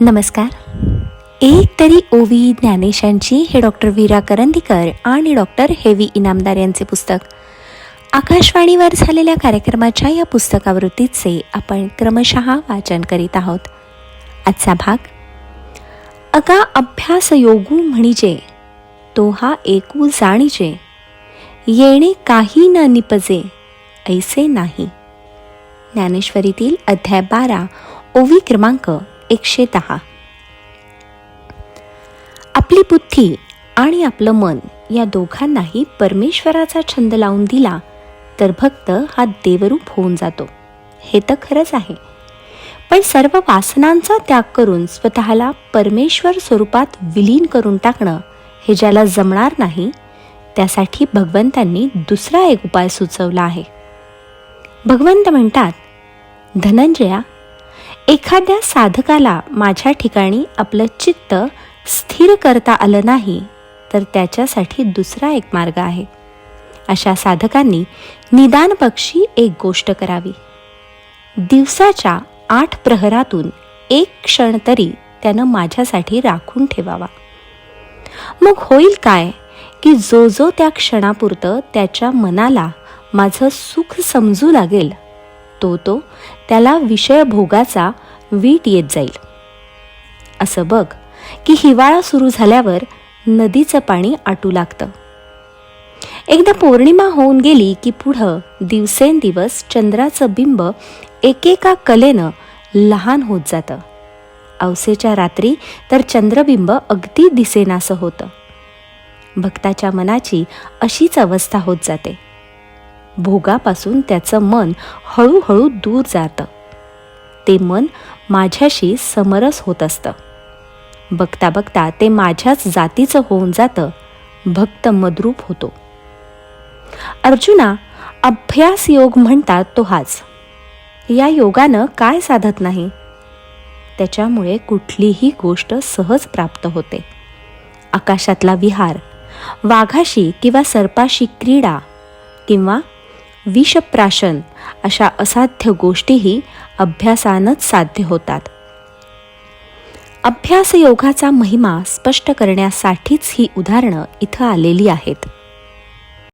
नमस्कार. एक तरी ओवी ज्ञानेशांची हे डॉक्टर वीरा करंदीकर आणि डॉक्टर हेवी इनामदार यांचे पुस्तक. आकाशवाणीवर झालेल्या कार्यक्रमाच्या या पुस्तकावृत्तीचे आपण क्रमशः वाचन करीत आहोत. आजचा भाग अगा अभ्यास योगू म्हणजे तो हा एकू जाणीजे येणे काही न निपजे ऐसे नाही. ज्ञानेश्वरीतील अध्याय बारा ओवी क्रमांक एकशे दहा. आपली बुद्धी आणि आपलं मन या दोघांनाही परमेश्वराचा छंद लावून दिला तर भक्त हा देवरूप होऊन जातो. हे तर खरंच आहे. पण सर्व वासनांचा त्याग करून स्वतःला परमेश्वर स्वरूपात विलीन करून टाकणं हे ज्याला जमणार नाही त्यासाठी भगवंतांनी दुसरा एक उपाय सुचवला आहे. भगवंत म्हणतात धनंजया एखाद्या साधकाला माझ्या ठिकाणी आपलं चित्त स्थिर करता आलं नाही तर त्याच्यासाठी दुसरा एक मार्ग आहे. अशा साधकांनी निदान पक्षी एक गोष्ट करावी. दिवसाच्या आठ प्रहरातून एक क्षण तरी त्यानं माझ्यासाठी राखून ठेवावा. मग होईल काय की जो जो त्या क्षणापुरतं त्याच्या मनाला माझं सुख समजू लागेल तो तो त्याला विषय भोगाचा वीट येत जाईल. असं बघ की हिवाळा सुरू झाल्यावर नदीचं पाणी आटू लागतं. एकदा पौर्णिमा होऊन गेली की पुढं दिवसेंदिवस चंद्राचं बिंब एकेका कलेनं लहान होत जातं. अवसेच्या रात्री तर चंद्रबिंब अगदी दिसेनासं होतं. भक्ताच्या मनाची अशीच अवस्था होत जाते. भोगापासून त्याचं मन हळूहळू दूर जातं. ते मन माझ्याशी समरस होत असतं. बघता बघता ते माझ्याच जातीचं होऊन जातं. भक्त मद्रूप होतो. अर्जुना अभ्यास योग म्हणतात तो हाच. या योगानं काय साधत नाही? त्याच्यामुळे कुठलीही गोष्ट सहज प्राप्त होते. आकाशातला विहार वाघाशी किंवा सर्पाशी क्रीडा किंवा विषप्राशन अशा असाध्य गोष्टीही अभ्यासानच साध्य होतात. अभ्यास योगाचा महिमा स्पष्ट करण्यासाठीच ही उदाहरणं इथं आलेली आहेत.